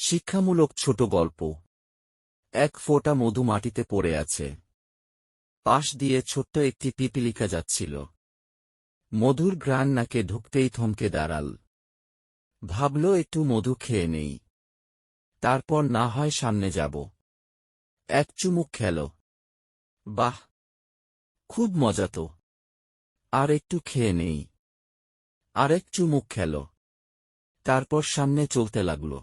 শিক্ষামূলক ছোট গল্প। এক ফোঁটা মধু মাটিতে পড়ে আছে। পাশ দিয়ে ছোট্ট একটি পিপিলিকা যাচ্ছিল। মধুর ঘ্রাণ নাকে ঢুকতেই থমকে দাঁড়াল। ভাবল, একটু মধু খেয়ে নেই। তারপর না হয় সামনে যাব। এক চুমুক খেল। বাহ! খুব মজা তো। আর একটু খেয়ে নেই। আরেক চুমুক খেল। তারপর সামনে চলতে লাগল।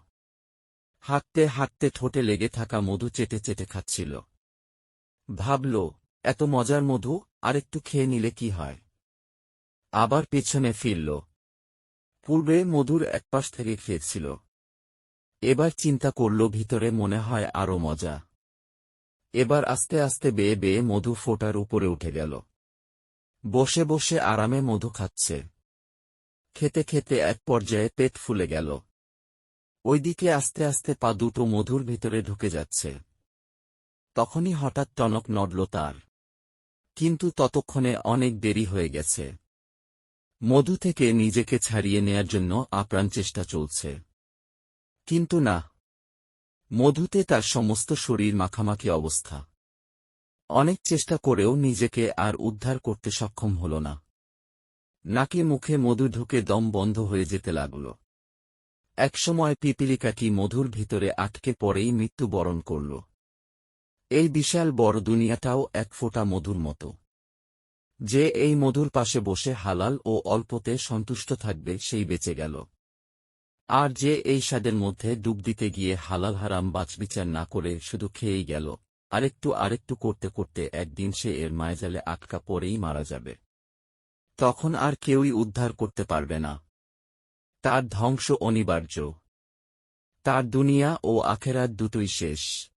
হাঁটতে হাঁটতে ঠোঁটে লেগে থাকা মধু চেটে চেটে খাচ্ছিল। ভাবল, এত মজার মধু, আরেকটু খেয়ে নিলে কি হয়? আবার পেছনে ফিরল। পূর্বে মধুর একপাশ থেকে খেয়েছিল। এবার চিন্তা করল, ভিতরে মনে হয় আরও মজা। এবার আস্তে আস্তে বেয়ে বেয়ে মধু ফোটার উপরে উঠে গেল। বসে বসে আরামে মধু খাচ্ছে। খেতে খেতে এক পর্যায়ে পেট ফুলে গেল। ওইদিকে আস্তে আস্তে পা দুটো মধুর ভিতরে ঢুকে যাচ্ছে। তখনই হঠাৎ টনক নড়ল তার। কিন্তু ততক্ষণে অনেক দেরি হয়ে গেছে। মধু থেকে নিজেকে ছাড়িয়ে নেয়ার জন্য আপ্রাণ চেষ্টা চলছে। কিন্তু না। মধুতে তার সমস্ত শরীর মাখামাখি অবস্থা। অনেক চেষ্টা করেও নিজেকে আর উদ্ধার করতে সক্ষম হল না। নাকি মুখে মধু ঢুকে দম বন্ধ হয়ে যেতে লাগল। একসময় পিপিলিকাটি মধুর ভিতরে আটকে পড়েই মৃত্যুবরণ করল। এই বিশাল বড় দুনিয়াটাও এক ফোঁটা মধুর মতো। যে এই মধুর পাশে বসে হালাল ও অল্পতে সন্তুষ্ট থাকবে সেই বেঁচে গেল। আর যে এই স্বাদের মধ্যে ডুব দিতে গিয়ে হালাল হারাম বাছবিচার না করে শুধু খেয়েই গেল, আরেকটু আরেকটু করতে করতে একদিন সে এর মায়াজালে আটকা পড়েই মারা যাবে। তখন আর কেউই উদ্ধার করতে পারবে না। তার ধ্বংস অনিবার্য। তার দুনিয়া ও আখেরাত দুটোই শেষ।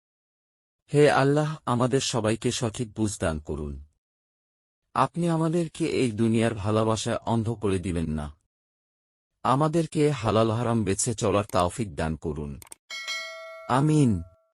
হে আল্লাহ, আমাদের সবাইকে সঠিক বুঝদান করুন। আপনি আমাদেরকে এই দুনিয়ার ভালোবাসায় অন্ধ করে দিবেন না। আমাদেরকে হালাল হারাম বেছে চলার তাওফিক দান করুন। আমিন।